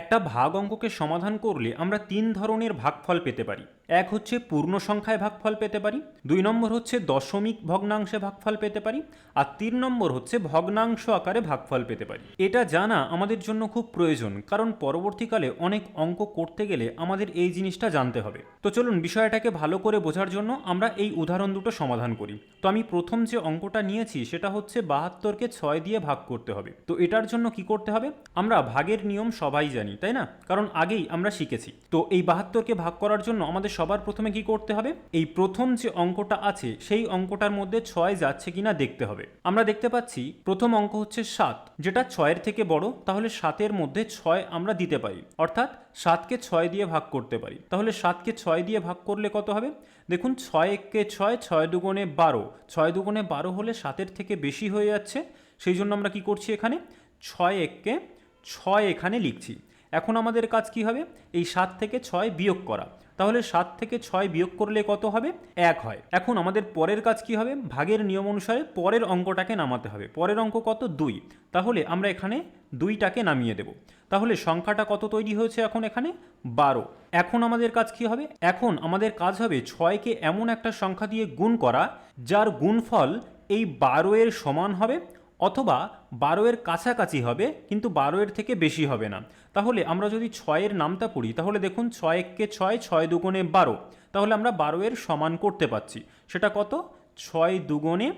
একটা ভাগ অঙ্ককে সমাধান করলে আমরা তিন ধরনের ভাগফল পেতে পারি। এক হচ্ছে পূর্ণ সংখ্যায় ভাগফল পেতে পারি, দুই নম্বর হচ্ছে দশমিক ভগ্নাংশে ভাগফল পেতে পারি, আর তিন নম্বর হচ্ছে ভগ্নাংশ আকারে ভাগফল পেতে পারি। এটা জানা আমাদের জন্য খুব প্রয়োজন, কারণ পরবর্তীকালে অনেক অঙ্ক করতে গেলে আমাদের এই জিনিসটা জানতে হবে। তো চলুন বিষয়টাকে ভালো করে বোঝার জন্য আমরা এই উদাহরণ দুটো সমাধান করি। তো আমি প্রথম যে অঙ্কটা নিয়েছি সেটা হচ্ছে বাহাত্তরকে ছয় দিয়ে ভাগ করতে হবে। তো এটার জন্য কি করতে হবে? আমরা ভাগের নিয়ম সবাই জানি। তাই না? কারণ আগেই আমরা শিখেছি। তো এই বাহাত্তরকে ভাগ করার জন্য আমাদের সবার প্রথমে কি করতে হবে? এই প্রথম যে অঙ্কটা আছে, সেই অঙ্কটার মধ্যে ছয় যাচ্ছে কিনা দেখতে হবে। আমরা দেখতে পাচ্ছি, প্রথম অঙ্ক হচ্ছে সাত। যেটা ছয়ের থেকে বড়, তাহলে সাতের মধ্যে ছয় আমরা দিতে পারি। অর্থাৎ সাতকে ছয় দিয়ে ভাগ করতে পারি। তাহলে সাতকে ছয় দিয়ে ভাগ করলে কত হবে? দেখুন, ছয় এককে ছয় ছয় দুগুণে বারো। ছয় দুগুণে বারো হলে সাতের থেকে বেশি হয়ে যাচ্ছে। সেই জন্য আমরা কি করছি এখানে? ছয় এককে ছয় এখানে লিখছি। এখন আমাদের কাজ কি হবে? এই সাত থেকে ছয় বিয়োগ করা। তাহলে সাত থেকে ছয় বিয়োগ করলে কত হবে? এক হয়। এখন আমাদের পরের কাজ কি হবে? ভাগের নিয়ম অনুসারে পরের অঙ্কটাকে নামাতে হবে। পরের অঙ্ক কত? দুই। তাহলে আমরা এখানে দুইটাকে নামিয়ে দেব। তাহলে সংখ্যাটা কত তৈরি হয়েছে এখন এখানে? বারো। এখন আমাদের কাজ কি হবে? এখন আমাদের কাজ হবে ছয়কে এমন একটা সংখ্যা দিয়ে গুণ করা, যার গুণফল এই বারো এর সমান হবে অথবা বারো এর কাছাকাছি হবে, কিন্তু বারো এর থেকে বেশি হবে না। তাহলে আমরা যদি ছয়ের নামটা পড়ি, তাহলে দেখুন ছয় এককে ছয় ছয় দুগুণে বারো। তাহলে আমরা বারো এর সমান করতে পারছি। সেটা কত? ছয় দুগুণে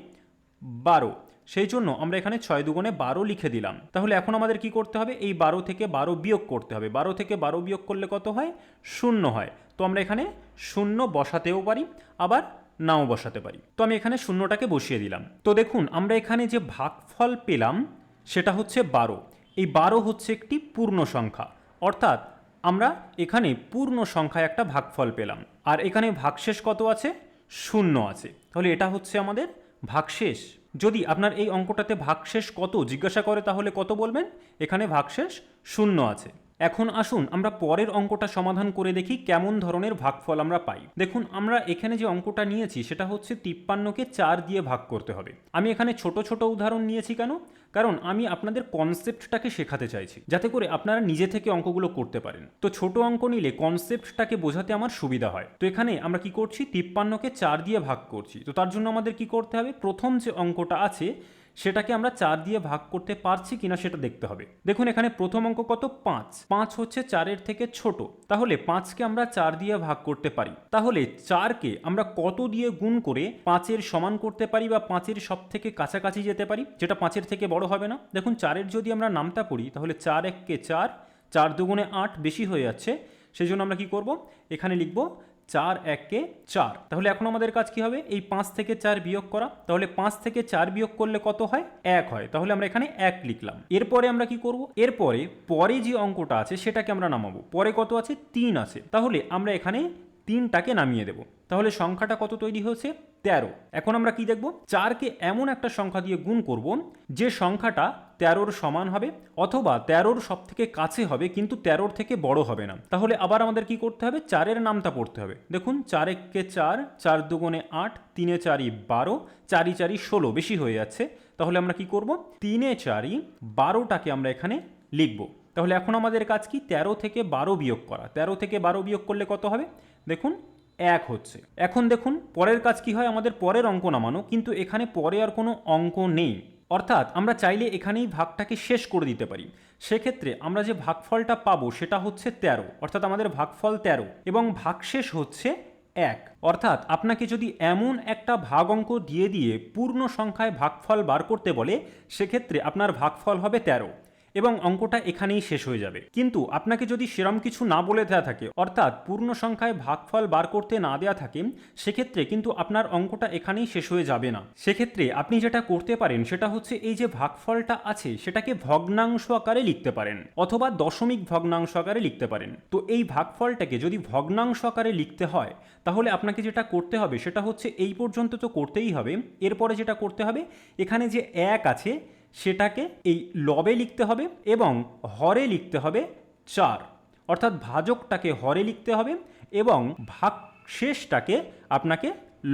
বারো। সেই জন্য আমরা এখানে ছয় দুগুণে বারো লিখে দিলাম। তাহলে এখন আমাদের কি করতে হবে? এই বারো থেকে বারো বিয়োগ করতে হবে। বারো থেকে বারো বিয়োগ করলে কত হয়? শূন্য হয়। তো আমরা এখানে শূন্য বসাতেও পারি। আবার নাও বসাতে পারি। তো আমি এখানে শূন্যটাকে বসিয়ে দিলাম। তো দেখুন, আমরা এখানে যে ভাগফল পেলাম, সেটা হচ্ছে বারো। এই বারো হচ্ছে একটি পূর্ণ সংখ্যা। অর্থাৎ আমরা এখানে পূর্ণ সংখ্যায় একটা ভাগফল পেলাম। আর এখানে ভাগশেষ কত আছে? শূন্য আছে। তাহলে এটা হচ্ছে আমাদের ভাগশেষ। যদি আপনার এই অঙ্কটাতে ভাগশেষ কত জিজ্ঞাসা করে, তাহলে কত বলবেন? এখানে ভাগশেষ শূন্য আছে। এখন আসুন আমরা পরের অঙ্কটা সমাধান করে দেখি কেমন ধরনের ভাগফল আমরা পাই। দেখুন, আমরা এখানে যে অঙ্কটা নিয়েছি সেটা হচ্ছে তিপ্পান্নকে চার দিয়ে ভাগ করতে হবে। আমি এখানে ছোট ছোট উদাহরণ নিয়েছি কেন? কারণ আমি আপনাদের কনসেপ্টটাকে শেখাতে চাইছি, যাতে করে আপনারা নিজে থেকে অঙ্কগুলো করতে পারেন। তো ছোট অঙ্ক নিলে কনসেপ্টটাকে বোঝাতে আমার সুবিধা হয়। তো এখানে আমরা কি করছি? তিপ্পান্নকে চার দিয়ে ভাগ করছি। তো তার জন্য আমাদের কি করতে হবে? প্রথম যে অঙ্কটা আছে সেটাকে আমরা চার দিয়ে ভাগ করতে পারছি কিনা সেটা দেখতে হবে। দেখুন এখানে প্রথম অঙ্ক কত? পাঁচ। পাঁচ হচ্ছে চারের থেকে ছোট। তাহলে পাঁচকে আমরা চার দিয়ে ভাগ করতে পারি। তাহলে চারকে আমরা কত দিয়ে গুণ করে পাঁচের সমান করতে পারি বা পাঁচের সব থেকে কাছাকাছি যেতে পারি? যেটা পাঁচের থেকে বড় হবে না। দেখুন চারের যদি আমরা নামটা পড়ি, তাহলে চার এককে চার চার দুগুণে আট বেশি হয়ে যাচ্ছে। সেই জন্য আমরা কি করব? এখানে লিখব চার এককে চার। তাহলে এখন আমাদের কাজ কি হবে? এই পাঁচ থেকে চার বিয়োগ করা। তাহলে পাঁচ থেকে চার বিয়োগ করলে কত হয়? এক হয়। তাহলে আমরা এখানে এক লিখলাম। এরপরে আমরা কি করব? এরপরে পরে যে অঙ্কটা আছে সেটাকে আমরা নামাবো। পরে কত আছে? তিন আছে। তাহলে আমরা এখানে তিনটাকে নামিয়ে দেব। তাহলে সংখ্যাটা কত তৈরি হয়েছে? তেরো। এখন আমরা কি দেখব? চারকে এমন একটা সংখ্যা দিয়ে গুণ করব যে সংখ্যাটা তেরোর সমান হবে অথবা তেরোর সব থেকে কাছে হবে, কিন্তু তেরোর থেকে বড় হবে না। তাহলে আবার আমাদের কি করতে হবে? চারের নামটা পড়তে হবে। দেখুন, চার এককে চার চার দুগুণে আট, তিনে চারি বারো, চারি চারি ষোলো, বেশি হয়ে যাচ্ছে। তাহলে আমরা কি করব? তিনে চারি বারোটাকে আমরা এখানে লিখব। তাহলে এখন আমাদের কাজ কি? তেরো থেকে বারো বিয়োগ করা। তেরো থেকে বারো বিয়োগ করলে কত হবে? দেখুন, এক হচ্ছে। এখন দেখুন, পরের কাজ কি হয়? আমাদের পরের অঙ্ক নামানো, কিন্তু এখানে পরে আর কোনো অঙ্ক নেই। অর্থাৎ আমরা চাইলে এখানেই ভাগটাকে শেষ করে দিতে পারি। সেক্ষেত্রে আমরা যে ভাগফলটা পাবো সেটা হচ্ছে তেরো, অর্থাৎ আমাদের ভাগফল তেরো, এবং ভাগশেষ হচ্ছে এক। অর্থাৎ আপনাকে যদি এমন একটা ভাগ অঙ্ক দিয়ে দিয়ে পূর্ণ সংখ্যায় ভাগফল বার করতে বলে, সেক্ষেত্রে আপনার ভাগফল হবে তেরো। এবং অঙ্কটা এখানেই শেষ হয়ে যাবে। কিন্তু আপনাকে যদি সেরম কিছু না বলে দেওয়া থাকে, অর্থাৎ পূর্ণ সংখ্যায় ভাগফল বার করতে না দেওয়া থাকে, সেক্ষেত্রে কিন্তু আপনার অঙ্কটা এখানেই শেষ হয়ে যাবে না। সেক্ষেত্রে আপনি যেটা করতে পারেন, সেটা হচ্ছে এই যে ভাগফলটা আছে, সেটাকে ভগ্নাংশ আকারে লিখতে পারেন, অথবা দশমিক ভগ্নাংশ আকারে লিখতে পারেন। তো এই ভাগফলটাকে যদি ভগ্নাংশ আকারে লিখতে হয়, তাহলে আপনাকে যেটা করতে হবে, সেটা হচ্ছে এই পর্যন্ত তো করতেই হবে, এরপরে যেটা করতে হবে, এখানে যে এক আছে সেটাকে এই লবে লিখতে হবে এবং হরে লিখতে হবে চার। অর্থাৎ ভাজকটাকে হরে লিখতে হবে এবং ভাগ শেষটাকে আপনাকে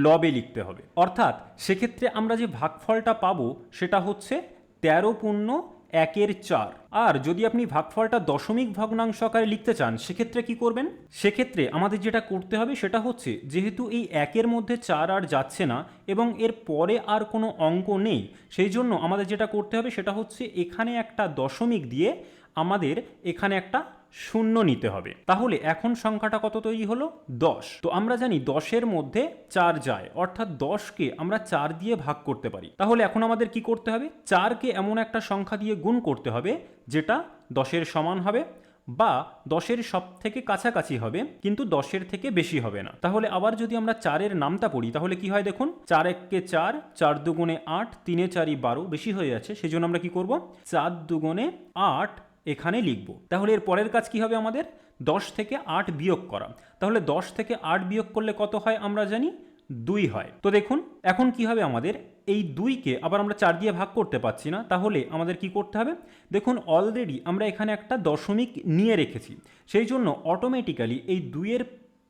লবে লিখতে হবে। অর্থাৎ সেক্ষেত্রে আমরা যে ভাগফলটা পাবো সেটা হচ্ছে তেরো পূর্ণ একের চার। আর যদি আপনি ভাগফলটা দশমিক ভগ্নাংশ আকারে লিখতে চান, সেক্ষেত্রে কি করবেন? সেক্ষেত্রে আমাদের যেটা করতে হবে সেটা হচ্ছে, যেহেতু এই একের মধ্যে চার আর যাচ্ছে না এবং এর পরে আর কোনো অঙ্ক নেই, সেই জন্য আমাদের যেটা করতে হবে সেটা হচ্ছে, এখানে একটা দশমিক দিয়ে আমাদের এখানে একটা শূন্য নিতে হবে। তাহলে এখন সংখ্যাটা কত তৈরি হলো? দশ। তো আমরা জানি দশের মধ্যে চার যায়, অর্থাৎ দশকে আমরা চার দিয়ে ভাগ করতে পারি। তাহলে এখন আমাদের কি করতে হবে? চারকে এমন একটা সংখ্যা দিয়ে গুণ করতে হবে, যেটা দশের সমান হবে বা দশের সব থেকে কাছাকাছি হবে, কিন্তু দশের থেকে বেশি হবে না। তাহলে আবার যদি আমরা চারের নামটা পড়ি, তাহলে কি হয় দেখুন? চার এককে চার চার দুগুণে আট, তিনে চারি বারো, বেশি হয়ে যাচ্ছে। সেই জন্য আমরা কি করব? চার দুগুণে আট এখানে লিখব। তাহলে এর পরের কাজ কি হবে আমাদের? দশ থেকে আট বিয়োগ করা। তাহলে দশ থেকে আট বিয়োগ করলে কত হয় আমরা জানি? দুই হয়। তো দেখুন, এখন কি হবে আমাদের? এই দুইকে আবার আমরা চার দিয়ে ভাগ করতে পারছি না। তাহলে আমাদের কি করতে হবে? দেখুন অলরেডি আমরা এখানে একটা দশমিক নিয়ে রেখেছি। সেই জন্য অটোমেটিক্যালি এই দুইয়ের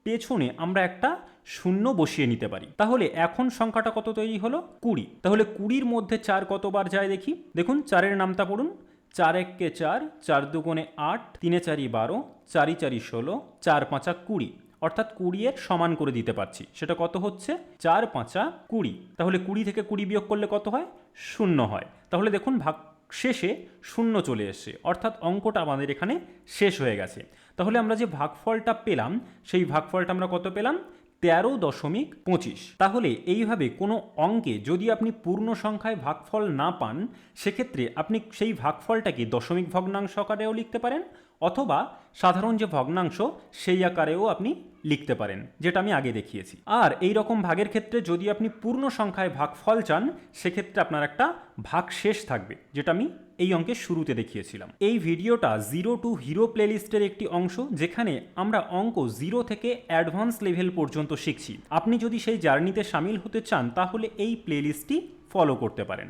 পেছনে আমরা একটা শূন্য বসিয়ে নিতে পারি। তাহলে এখন সংখ্যাটা কত তৈরি হলো? কুড়ি। তাহলে কুড়ির মধ্যে চার কতবার যায় দেখি? দেখুন, চারের নামটা পড়ুন। চার এককে চার চার দুগুণে আট, তিনে চারি বারো, চারি চারি ষোলো, চার পাঁচা কুড়ি। অর্থাৎ কুড়ি এর সমান করে দিতে পারছি। সেটা কত হচ্ছে? চার পাঁচা কুড়ি। তাহলে কুড়ি থেকে কুড়ি বিয়োগ করলে কত হয়? শূন্য হয়। তাহলে দেখুন ভাগ শেষে শূন্য চলে এসছে। অর্থাৎ অঙ্কটা আমাদের এখানে শেষ হয়ে গেছে। তাহলে আমরা যে ভাগফলটা পেলাম, সেই ভাগফলটা আমরা কত পেলাম? তেরো দশমিক পঁচিশ। তাহলে এইভাবে কোনো অঙ্কে যদি আপনি পূর্ণ সংখ্যায় ভাগফল না পান, সেক্ষেত্রে আপনি সেই ভাগফলটাকে দশমিক ভগ্নাংশ আকারেও লিখতে পারেন, অথবা সাধারণ যে ভগ্নাংশ, সেই আকারেও আপনি লিখতে পারেন, যেটা আমি আগে দেখিয়েছি। আর এই রকম ভাগের ক্ষেত্রে যদি আপনি পূর্ণ সংখ্যায় ভাগফল চান, সেক্ষেত্রে আপনার একটা ভাগ শেষ থাকবে, যেটা আমি এই অঙ্কের শুরুতে দেখিয়েছিলাম। এই ভিডিওটা জিরো টু হিরো প্লেলিস্টের একটি অংশ, যেখানে আমরা অঙ্ক জিরো থেকে অ্যাডভান্স লেভেল পর্যন্ত শিখছি। আপনি যদি সেই জার্নিতে সামিল হতে চান, তাহলে এই প্লেলিস্টটি ফলো করতে পারেন।